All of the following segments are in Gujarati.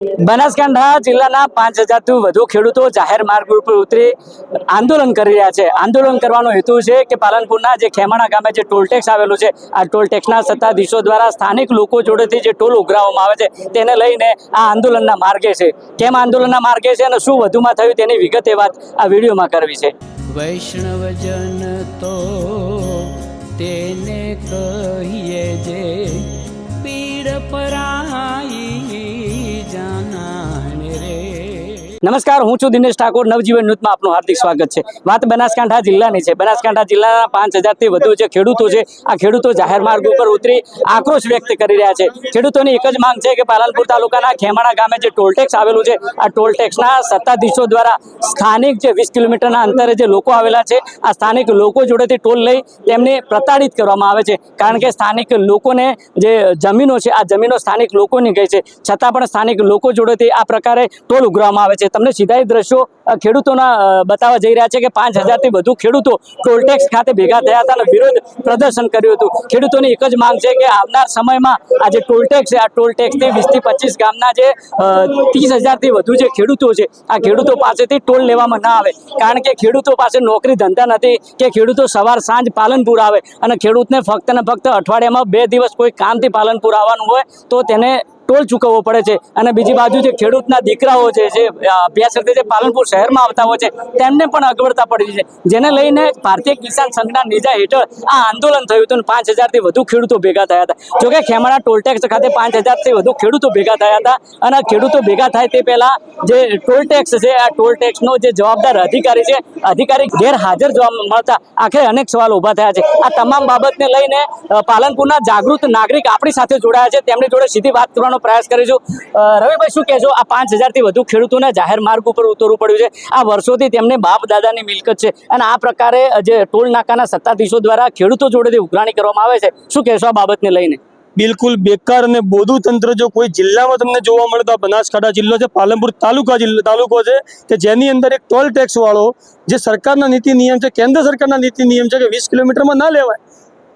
બનાસકાંઠા જિલ્લાના પાંચ હજારથી વધુ ખેડૂતો જાહેર માર્ગ ઉપર ઉતરી આંદોલન કરી રહ્યા છે. આંદોલન કરવાનો હેતુ છે કે પાલનપુરના જે ખેમાણા ગામે જે ટોલટેક્સ આવેલું છે, આ ટોલ ટેક્સના સત્તાધીશો દ્વારા સ્થાનિક લોકો જોડેથી જે ટોલ ઉઘરાવવામાં આવે છે, તેને લઈને આ આંદોલનના માર્ગે છે. કેમ આંદોલનના માર્ગે છે અને શું વધુમાં થયું તેની વિગતે વાત આ વિડીયોમાં કરવી છે. વૈષ્ણવજન તો તેને કહીએ જે પીડ પરાઈ નમસ્કાર, હું છું દિનેશ ઠાકોર, નવજીવન ન્યૂઝમાં આપનું હાર્દિક સ્વાગત છે. વાત બનાસકાંઠા જિલ્લાની છે. બનાસકાંઠા જિલ્લાના પાંચ હજારથી વધુ જે ખેડૂતો છે, આ ખેડૂતો જાહેર માર્ગ ઉપર ઉતરી આક્રોશ વ્યક્ત કરી રહ્યા છે. ખેડૂતોની એક જ માંગ છે કે પાલનપુર તાલુકાના ખેમાણા ગામે જે ટોલ ટેક્સ આવેલું છે, આ ટોલ ટેક્સના સત્તાધીશો દ્વારા સ્થાનિક જે વીસ કિલોમીટરના અંતરે જે લોકો આવેલા છે, આ સ્થાનિક લોકો જોડેથી ટોલ લઈ તેમને પ્રતાડિત કરવામાં આવે છે. કારણ કે સ્થાનિક લોકોને જે જમીનો છે, આ જમીનો સ્થાનિક લોકોની ગઈ છે. છતાં પણ સ્થાનિક લોકો જોડેથી આ પ્રકારે ટોલ ઉઘરાવવામાં આવે છે. તમને સીધા એ દ્રશ્યો ખેડૂતોના બતાવવા જઈ રહ્યા છે કે પાંચ હજારથી વધુ ખેડૂતો ટોલટેક્સ ખાતે ભેગા થયા હતા અને વિરોધ પ્રદર્શન કર્યું હતું. ખેડૂતોની એક જ માંગ છે કે આવનાર સમયમાં આ જે ટોલ ટેક્સ છે, આ ટોલટેક્સથી વીસથી પચીસ ગામના જે ત્રીસ હજારથી વધુ જે ખેડૂતો છે, આ ખેડૂતો પાસેથી ટોલ લેવામાં ના આવે. કારણ કે ખેડૂતો પાસે નોકરી ધંધા નથી, કે ખેડૂતો સવાર સાંજ પાલનપુર આવે અને ખેડૂતને ફક્ત ને ફક્ત અઠવાડિયામાં બે દિવસ કોઈ કામથી પાલનપુર આવવાનું હોય, તો તેને ટોલ ચૂકવવો પડે છે અને બીજી બાજુ જે ખેડૂતના દીકરાઓ છે, જે અભ્યાસ અર્થે જે પાલનપુર શહેરમાં આવતા હોય છે, તેમને પણ અગવડતા પડી છે. જેને લઈને ભારતીય કિસાન સંઘના નેજા હેઠળ આ આંદોલન થયું હતું પાંચ હજારથી વધુ ખેડૂતો ભેગા થયા હતા. જોકે ખેમાણા ટોલ ટેક્સ ખાતે પાંચ હજારથી વધુ ખેડૂતો ભેગા થયા હતા અને ખેડૂતો ભેગા થાય તે પહેલા જે ટોલ ટેક્સ છે, આ ટોલ ટેક્સનો જે જવાબદાર અધિકારી છે, અધિકારી ગેરહાજર જોવા મળતા આખરે અનેક સવાલ ઊભા થયા છે. આ તમામ બાબતને લઈને પાલનપુરના જાગૃત નાગરિક આપણી સાથે જોડાયા છે. તેમની જોડે સીધી વાત કરવાનો પ્રયાસ કરીશું. રવિભાઈ, શું કહેશો આ પાંચ હજારથી વધુ ખેડૂતોને જાહેર માર્ગ ઉપર ઉતરવું પડ્યું છે. આ વર્ષોથી તેમને બાપ દાદાની મિલકત છે અને આ પ્રકારે જે ટોલ નાકાના સત્તાધીશો દ્વારા ખેડૂતો જોડેથી ઉઘરાણી કરવામાં આવે છે. શું કહેશો આ બાબતને લઈને? બિલકુલ બેકાર અને બોધું તંત્ર જો કોઈ જિલ્લામાં તમને જોવા મળે તો બનાસકાંઠા જિલ્લો છે, પાલનપુર તાલુકા જિલ્લો, તાલુકો છે, કે જેની અંદર એક ટોલ ટેક્સવાળો જે સરકારના નીતિ નિયમ છે, કેન્દ્ર સરકારના નીતિ નિયમ છે કે વીસ કિલોમીટરમાં ના લેવાય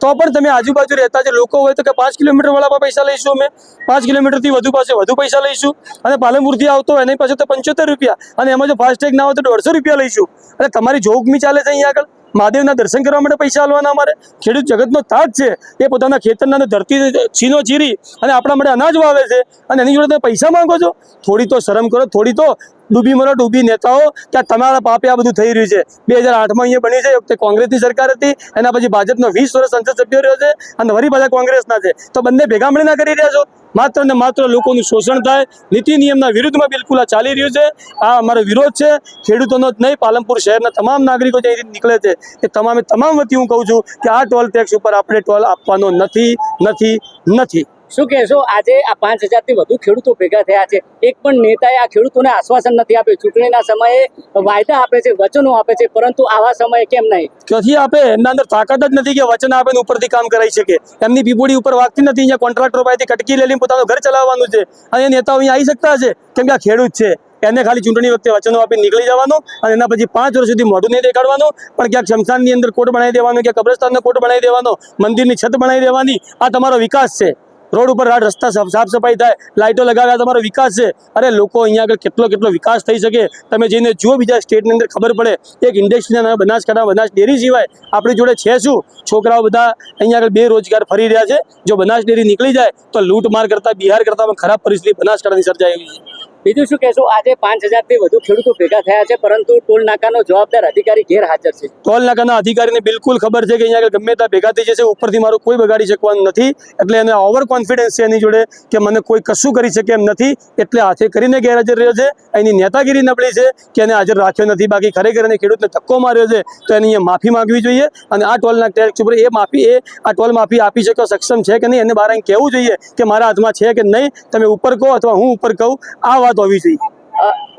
તો પણ તમે આજુબાજુ રહેતા જે લોકો હોય તો કે પાંચ કિલોમીટર વાળા પૈસા લઈશું અમે. પાંચ કિલોમીટરથી વધુ પાસે વધુ પૈસા લઈશું. અને પાલનપુરથી આવતો એની પાસે તો પંચોતેર રૂપિયા. અને એમાં જો ફાસ્ટેગ ના હોય તો દોઢસો રૂપિયા લઈશું. અને તમારી જોગમી ચાલે છે અહીંયા આગળ. મહાદેવના દર્શન કરવા માટે પૈસા આલવાના અમારે. ખેડૂત જગતનો તાજ છે. એ પોતાના ખેતરના ધરતી છીનો ચીરી અને આપણા માટે અનાજ વાવે છે. અને એની જોડે તમે પૈસા માંગો છો? થોડી તો શરમ કરો, થોડી તો ડૂબી મરો, ડૂબી નેતાઓ ત્યાં તમારા પાપે આ બધું થઈ રહ્યું છે. બે હજાર આઠમાં અહીંયા બની છે એક વખતે કોંગ્રેસની સરકાર હતી, એના પછી ભાજપનો વીસ વર્ષ સંસદ સભ્યો રહ્યો છે, અને વળી પાછા કોંગ્રેસના છે. તો બંને ભેગા મળીને કરી રહ્યા છો. માત્ર ને માત્ર લોકોનું શોષણ થાય, નીતિ નિયમના વિરુદ્ધમાં બિલકુલ આ ચાલી રહ્યું છે. આ અમારો વિરોધ છે. ખેડૂતોનો જ નહીં, પાલનપુર શહેરના તમામ નાગરિકો જે અહીંથી નીકળે છે, એ તમામે તમામ વતી હું કહું છું કે આ ટોલ ટેક્સ ઉપર આપણે ટોલ આપવાનો નથી નથી નથી. શું કહેશો? આજે આ પાંચ હજારથી વધુ ખેડૂતો ભેગા થયા છે. એક પણ નેતાએ આ ખેડૂતોને આશ્વાસન નથી આપ્યું. ચૂંટણીના સમયે વાયદા આપે છે, વચનો આપે છે, પરંતુ આવા સમયે કેમ નહીં? ક્યાંથી આપે? એમના અંદર તાકાત જ નથી કે વચન આપે ઉપરથી કામ કરાવી શકે. એમની પીપોડી ઉપર વાગતી નથી. અહીંયા કોન્ટ્રાક્ટરો પાસેથી કટકી લઈને પોતાનું ઘર ચલાવવાનું છે. અને નેતાઓ અહીંયા આવી શકતા છે કેમ કે આ ખેડૂત છે. એને ખાલી ચૂંટણી વખતે વચનો આપી નીકળી જવાનું અને એના પછી પાંચ વર્ષ સુધી મોઢું નહીં દેખાડવાનું. પણ ક્યાંક શમશાનની અંદર કોટ બનાવી દેવાનો, ક્યાંક કબ્રસ્તાનનો કોટ બનાવી દેવાનો, મંદિરની છત બનાવી દેવાની. આ તમારો વિકાસ છે. રોડ ઉપર રાડ રસ્તા સાફ સાફ સફાઈ થાય લાઇટો લગાવ્યા, તમારો વિકાસ છે. અરે લોકો અહીંયા આગળ કેટલો કેટલો વિકાસ થઈ શકે? તમે જઈને જુઓ બીજા સ્ટેટની અંદર ખબર પડે, એક ઇન્ડસ્ટ્રીના બનાસકાંઠા બનાસ ડેરી સિવાય આપણી જોડે છે શું? છોકરાઓ બધા અહીંયા આગળ બેરોજગાર ફરી રહ્યા છે. જો બનાસ ડેરી નીકળી જાય, તો લૂંટમાર કરતા, બિહાર કરતા પણ ખરાબ પરિસ્થિતિ બનાસકાંઠાની સર્જાઈ છે. બીજું શું કહેશું? આજે પાંચ હજારથી વધુ ખેડૂતો ભેગા થયા છે, પરંતુ ટોલ નાકાનો જવાબદાર અધિકારી ગેરહાજર છે. ટોલ નાકાના અધિકારીને બિલકુલ ખબર છે કે અહીંયા ગમે ત્યાં ભેગા થઈ જશે, ઉપરથી મારું કોઈ બગાડી શકવાનું નથી, એટલે એને ઓવર કોન્ફિડન્સ છે એની જોડે કે મને કોઈ કશું કરી શકે એમ નથી, એટલે હાથે કરીને ગેરહાજર રહ્યો છે, એની નેતાગીરી નબળી છે કે એને હાજર રાખ્યો નથી. બાકી ખરેખર એને ખેડૂતને ધક્કો માર્યો છે, તો એની માફી માંગવી જોઈએ, અને આ ટોલના ટેક્સ ઉપર એ માફી એ, આ ટોલ માફી આપી શકે સક્ષમ છે કે નહીં, એને બહાર કહેવું જોઈએ કે મારા હાથમાં છે કે નહીં, તમે ઉપર કહો અથવા હું ઉપર કહું, આ વાત હોવી જોઈએ.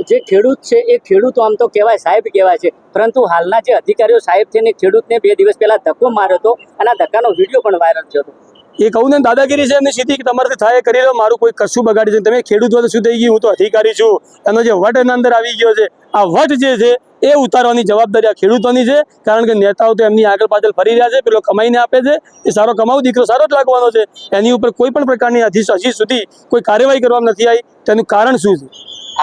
જે ખેડૂત છે એ ખેડૂતો આમ તો કહેવાય સાહેબ કહેવાય છે. પરંતુ હાલના જે અધિકારીઓ સાહેબ છે ને ખેડૂતને બે દિવસ પહેલા ધક્કો માર્યો હતો અને આ ધક્કાનો વીડિયો પણ વાયરલ થયો હતો. એ કહું ને દાદાગીરી છે એમની સીધી તમારે તમારાથી થાય કરી લો મારું કોઈ કશું બગાડી છે તમે ખેડૂત તો શું થઈ ગયું? હું તો અધિકારી છું. એનો જે વટ એના અંદર આવી ગયો છે. આ વટ જે છે એ ઉતારવાની જવાબદારી આ ખેડૂતોની છે કારણ કે નેતાઓ તો એમની આગળ પાછળ ફરી રહ્યા છે પેલો કમાઈને આપે છે એ સારો કમાવું દીકરો સારો જ લાગવાનો છે. એની ઉપર કોઈ પણ પ્રકારની હજી હજી સુધી કોઈ કાર્યવાહી કરવામાં નથી આવી. તેનું કારણ શું છે?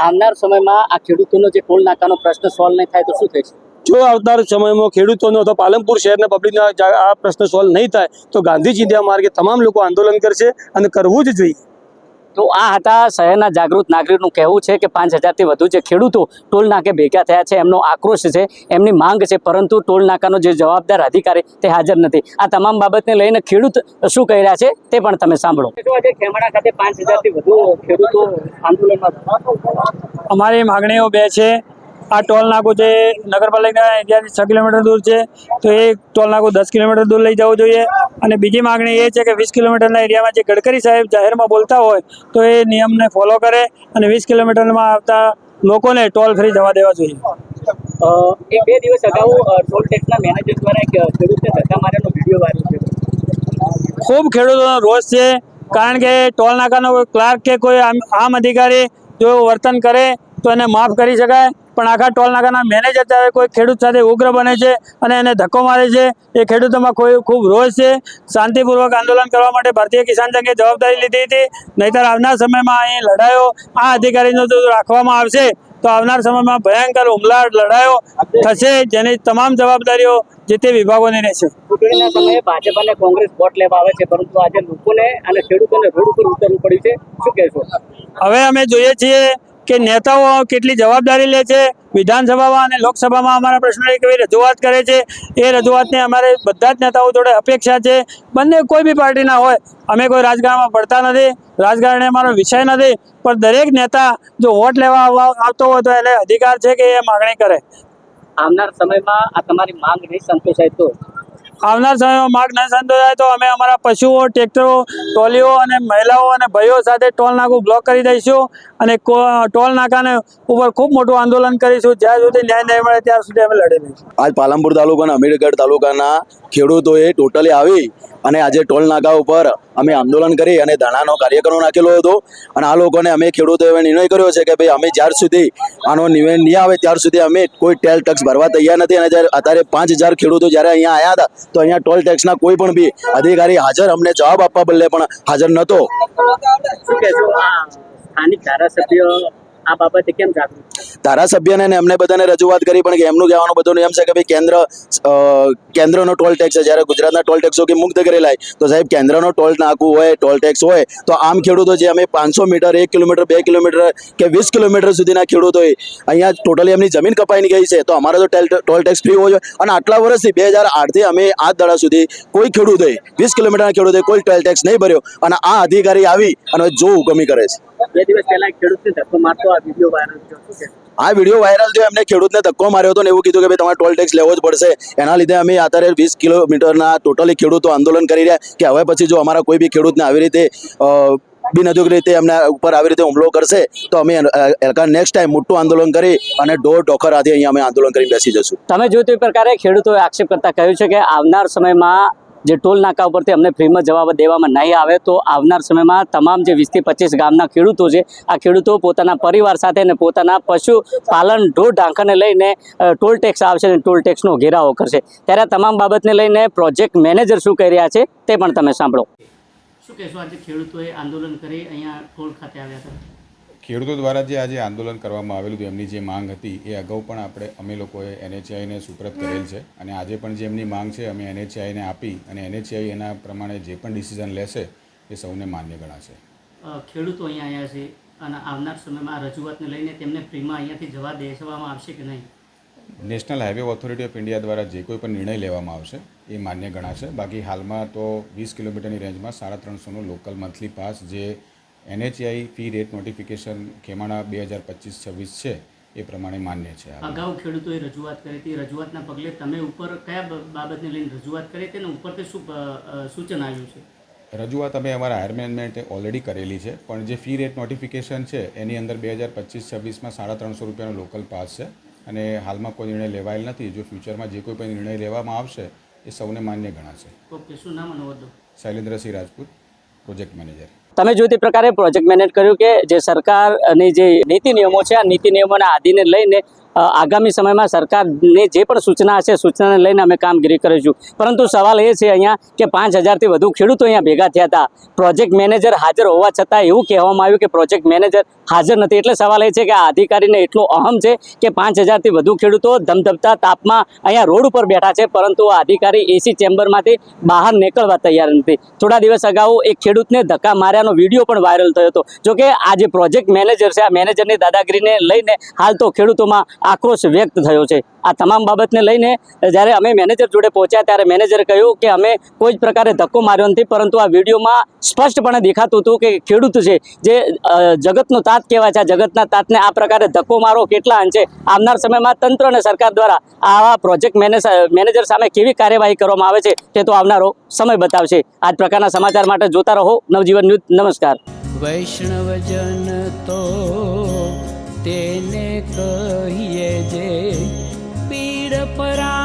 આવનાર સમયમાં આ ખેડૂતોનો જે ટોલ નાકાનો પ્રશ્ન સોલ્વ નહીં થાય તો શું થશે જો આવનાર સમયમાં ખેડૂતોનો અથવા પાલનપુર શહેરના પબ્લિકના આ પ્રશ્ન સોલ્વ નહીં થાય તો ગાંધી ચિંધ્યા માર્ગે તમામ લોકો આંદોલન કરશે અને કરવું જ જોઈએ. તો આ હતા શહેરના જાગૃત નાગરિકનું કહેવું છે કે પાંચ હજારથી વધુ જે ખેડૂતો ટોલ નાકે ભેગા થયા છે એમનો આક્રોશ છે એમની માંગ છે પરંતુ ટોલ નાકાનો જે જવાબદાર અધિકારી તે હાજર નથી. આ તમામ બાબતને લઈને ખેડૂત શું કહી રહ્યા છે તે પણ તમે સાંભળો. આજે ખેમણા ખાતે પાંચ હજારથી વધુ ખેડૂતો આંદોલનમાં અમારી માગણીઓ બે છે આ ટોલ નાકું જે નગરપાલિકા એરિયાથી છ કિલોમીટર દૂર છે તો એ ટોલ નાકું દસ કિલોમીટર દૂર લઈ જવું જોઈએ. અને બીજી માગણી એ છે કે વીસ કિલોમીટરના એરિયામાં જે ગડકરી સાહેબ જાહેરમાં બોલતા હોય તો એ નિયમને ફોલો કરે અને વીસ કિલોમીટરમાં આવતા લોકોને ટોલ ફ્રી જવા દેવા જોઈએ. એ બે દિવસ અગાઉ ટોલ ટેક્સના મેનેજર દ્વારા એક ખેડૂતને ધક્કા માર્યાનો વીડિયો વાયરલ થયો ખૂબ ખેડૂતોનો રોષ છે કારણ કે ટોલ નાકાનો કોઈ ક્લાર્ક કે કોઈ આમ આમ અધિકારી જો વર્તન કરે તો એને માફ કરી શકાય. પણ આખા ટોલનાકાના મેનેજર ત્યારે કોઈ ખેડૂત સાથે ઉગ્ર બને છે અને એને ધક્કો મારે છે એ ખેડૂતોમાં કોઈ ખૂબ રોષ છે. શાંતિપૂર્વક આંદોલન કરવા માટે ભારતીય કિસાન સંઘે જવાબદારી લીધી હતી. નહીતર આવનાર સમયમાં અહીં લડાયો આ અધિકારીનો જો રાખવામાં આવશે તો આવનાર સમયમાં ભયંકર હુમલા લડાયો થશે જેની તમામ જવાબદારીઓ જે તે વિભાગોની રહેશે. ચૂંટણીના સમયે ભાજપ અને કોંગ્રેસ વોટ લેવા આવે છે પરંતુ આજે લોકોને અને ખેડૂતોને રોડ ઉપર ઉતરવું પડ્યું છે. શું કહેશો? હવે અમે જોઈએ છીએ કે નેતાઓ કેટલી જવાબદારી લે છે, વિધાનસભામાં અને લોકસભામાં અમારા પ્રશ્નોની કેવી રજૂઆત કરે છે, એ રજૂઆતને અમારે બધા જ નેતાઓ જોડે અપેક્ષા છે. બંને કોઈ બી પાર્ટીના હોય, અમે કોઈ રાજકારણમાં પડતા નથી રાજકારણ અમારો વિષય નથી, પણ દરેક નેતા જો વોટ લેવા આવતો હોય તો એને અધિકાર છે કે એ માગણી કરે. આવનાર સમયમાં આ તમારી માંગ નહીં સંતોષાય તો? આવનાર સમયમાં માર્ગ ન સંતોષાય તો અમે અમારા પશુઓ, ટ્રેક્ટરો, ટોલીઓ અને મહિલાઓ અને ભાઈઓ સાથે ટોલ નાકું બ્લોક કરી દઈશું અને ટોલ નાકાને ઉપર ખૂબ મોટું આંદોલન કરીશું. જ્યાં સુધી ન્યાય નહીં મળે ત્યાં સુધી અમે લડી લઈશું. આજ પાલનપુર તાલુકાના, અમીરગઢ તાલુકાના ખેડૂતોએ ટોટલી આવી અને આજે ટોલ નાકા ઉપર અમે આંદોલન કરી અને ધરણાનો કાર્યક્રમ નાખેલો હતો. અને આ લોકોને અમે ખેડૂતોએ નિર્ણય કર્યો છે કે ભાઈ અમે જ્યાર સુધી આનો નિર્ણય નહીં આવે ત્યાર સુધી અમે કોઈ ટેલ ટેક્સ ભરવા તૈયાર નથી. અને જ્યારે અત્યારે પાંચ હજાર ખેડૂતો જ્યારે અહીંયા આવ્યા હતા, તો અહીંયા ટોલ ટેક્સના કોઈ પણ બી અધિકારી હાજર અમને જવાબ આપવા બદલે પણ હાજર નહોતો. ધારાસભ્ય આ બાબતે કેમ જાગૃત ધારાસભ્યને ને એમને બધાને રજૂઆત કરી, પણ કે એમનું કહેવાનું બધું એમ છે કે ભાઈ કેન્દ્ર કેન્દ્રનો ટોલ ટેક્સ છે. જ્યારે ગુજરાતના ટોલ ટેક્સો કે મુક્ત કરેલા તો સાહેબ કેન્દ્રનો ટોલ નાખવું હોય, ટોલ ટેક્સ હોય, તો આમ ખેડૂતો જે અમે પાંચસો મીટર, એક કિલોમીટર, બે કિલોમીટર કે વીસ કિલોમીટર સુધીના ખેડૂતોએ અહીંયા ટોટલી એમની જમીન કપાઈને ગઈ છે. તો અમારે તો ટોલ ટેક્સ ફ્રી હોવો જોઈએ. અને આટલા વર્ષથી બે હજાર આઠથી અમે આ દડા સુધી કોઈ ખેડૂતોએ, વીસ કિલોમીટરના ખેડૂતોએ કોઈ ટોલ ટેક્સ નહીં ભર્યો. અને આ અધિકારી આવી અને જો હુકમી કરે છે. બે દિવસ પહેલા એક ખેડૂતને ધક્કો મારતો આ વીડિયો વાયરલ થયો. છે આ વીડિયો વાયરલ થયો એમને ખેડૂતને ધક્કો માર્યો હતો ને એવું કીધું કે ભાઈ તમારે ટોલ ટેક્સ લેવો જ પડશે. એના લીધે અમે અત્યારે વીસ કિલોમીટરના ટોટલી ખેડૂતો આંદોલન કરી રહ્યા. કે હવે પછી જો અમારા કોઈ બી ખેડૂતને આવી રીતે બિનઅધિકૃત રીતે એમના ઉપર આવી રીતે હુમલો કરશે તો અમે નેક્સ્ટ ટાઈમ મોટું આંદોલન કરી અને ઢોર ઢોખર હાથે અહીંયા અમે આંદોલન કરી બેસી જશું. તમે જોયું તે પ્રકારે ખેડૂતોએ આક્ષેપ કરતા કહ્યું છે કે આવનાર સમયમાં જે ટોલ નાકા ઉપરથી અમને ફ્રીમાં જવાબ દેવામાં નહીં આવે, તો આવનાર સમયમાં તમામ જે વીસથી પચીસ ગામના ખેડૂતો છે, આ ખેડૂતો પોતાના પરિવાર સાથે અને પોતાના પશુ પાલન ઢોર ઢાંકણને લઈને ટોલ ટેક્સ આવશે અને ટોલ ટેક્સનો ઘેરાવો કરશે. ત્યારે તમામ બાબતને લઈને પ્રોજેક્ટ મેનેજર શું કહી રહ્યા છે તે પણ તમે સાંભળો. શું કહેશો આજે ખેડૂતોએ આંદોલન કરી અહીંયા ટોલ ખાતે આવ્યા હતા? ખેડૂતો દ્વારા જે આજે આંદોલન કરવામાં આવેલું હતું એમની જે માંગ હતી એ અગાઉ પણ આપણે અમે લોકોએ એનએચઆઈને સુપ્રત કરેલ છે. અને આજે પણ જે એમની માંગ છે અમે એનએચઆઈને આપી અને એનએચઆઈ એના પ્રમાણે જે પણ ડિસિઝન લેશે એ સૌને માન્ય ગણાશે. ખેડૂતો અહીંયા આવ્યા છે અને આવનાર સમયમાં રજૂઆતને લઈને તેમને ફ્રીમાં અહીંયાથી જવા દેવામાં આવશે કે નહીં? National highway authority of India દ્વારા જે કોઈ પણ નિર્ણય લેવામાં આવશે એ માન્ય ગણાશે. બાકી હાલમાં તો વીસ કિલોમીટરની રેન્જમાં સાડા ત્રણસોનો લોકલ મંથલી પાસ જે NHAI fee rate notification Khemana બે હજાર પચીસ છવ્વીસ છે એ પ્રમાણે માન્ય છે. અગાઉ ખેડૂતોએ રજૂઆત કરી હતી. રજૂઆતના પગલે તમે ઉપર કયા બાબતને લઈને રજૂઆત કરી હતી અને ઉપરથી શું સૂચન આવ્યું છે? રજૂઆત અમે અમારા હાયર મેનેજમેન્ટે ઓલરેડી કરેલી છે પણ જે ફી રેટ નોટિફિકેશન છે એની અંદર બે હજાર પચીસ છવ્વીસમાં સાડા ત્રણસો રૂપિયાનો લોકલ પાસ છે. અને હાલમાં કોઈ નિર્ણય લેવાયેલ નથી. જો ફ્યુચરમાં જે કોઈ પણ નિર્ણય લેવામાં આવશે એ સૌને માન્ય ગણાશે. ઓકે શું નામ શૈલેન્દ્રસિંહ રાજપૂત પ્રોજેક્ટ મેનેજર તમે જો તે પ્રકારે પ્રોજેક્ટ મેનેજ કર્યું કે જે સરકારની જે નીતિ નિયમો છે, આ નીતિ નિયમોના આદિને લઈને આગામી સમયમાં સરકારને જે પણ સૂચના હશે, સૂચનાને લઈને અમે કામગીરી કરીશું. પરંતુ સવાલ એ છે અહીંયા કે પાંચ હજારથી વધુ ખેડૂતો અહીંયા ભેગા થયા હતા. પ્રોજેક્ટ મેનેજર હાજર હોવા છતાં એવું કહેવામાં આવ્યું કે પ્રોજેક્ટ મેનેજર હાજર નથી. એટલે સવાલ એ છે કે આ અધિકારીને એટલો અહમ છે કે પાંચ હજારથી વધુ ખેડૂતો ધમધમતા તાપમાં અહીંયા રોડ ઉપર બેઠા છે, પરંતુ આ અધિકારી એસી ચેમ્બરમાંથી બહાર નીકળવા તૈયાર નથી. થોડા દિવસ અગાઉ એક ખેડૂતને ધક્કા માર્યાનો વીડિયો પણ વાયરલ થયો હતો. જોકે આ જે પ્રોજેક્ટ મેનેજર છે, આ મેનેજરની દાદાગીરીને લઈને હાલ તો ખેડૂતોમાં આક્રોશ વ્યક્ત થયો છે. આ તમામ બાબતને લઈને જ્યારે અમે મેનેજર જોડે પહોંચ્યા ત્યારે મેનેજરે કહ્યું કે અમે કોઈ જ પ્રકારે ધક્કો માર્યો નથી, પરંતુ આ વિડીયોમાં સ્પષ્ટપણે દેખાતું હતું કે ખેડૂત છે, જે જગતનો તાત કહેવાય છે, આ જગતના તાતને આ પ્રકારે ધક્કો મારો કેટલા અંશે? આવનાર સમયમાં તંત્ર અને સરકાર દ્વારા આવા પ્રોજેક્ટ મેનેજ મેનેજર સામે કેવી કાર્યવાહી કરવામાં આવે છે તે તો આવનારો સમય બતાવશે. આ જ પ્રકારના સમાચાર માટે જોતા રહો. નવજીવન ન્યૂઝ, નમસ્કાર. વૈષ્ણવજન તો કહીએ જે પીડ પરા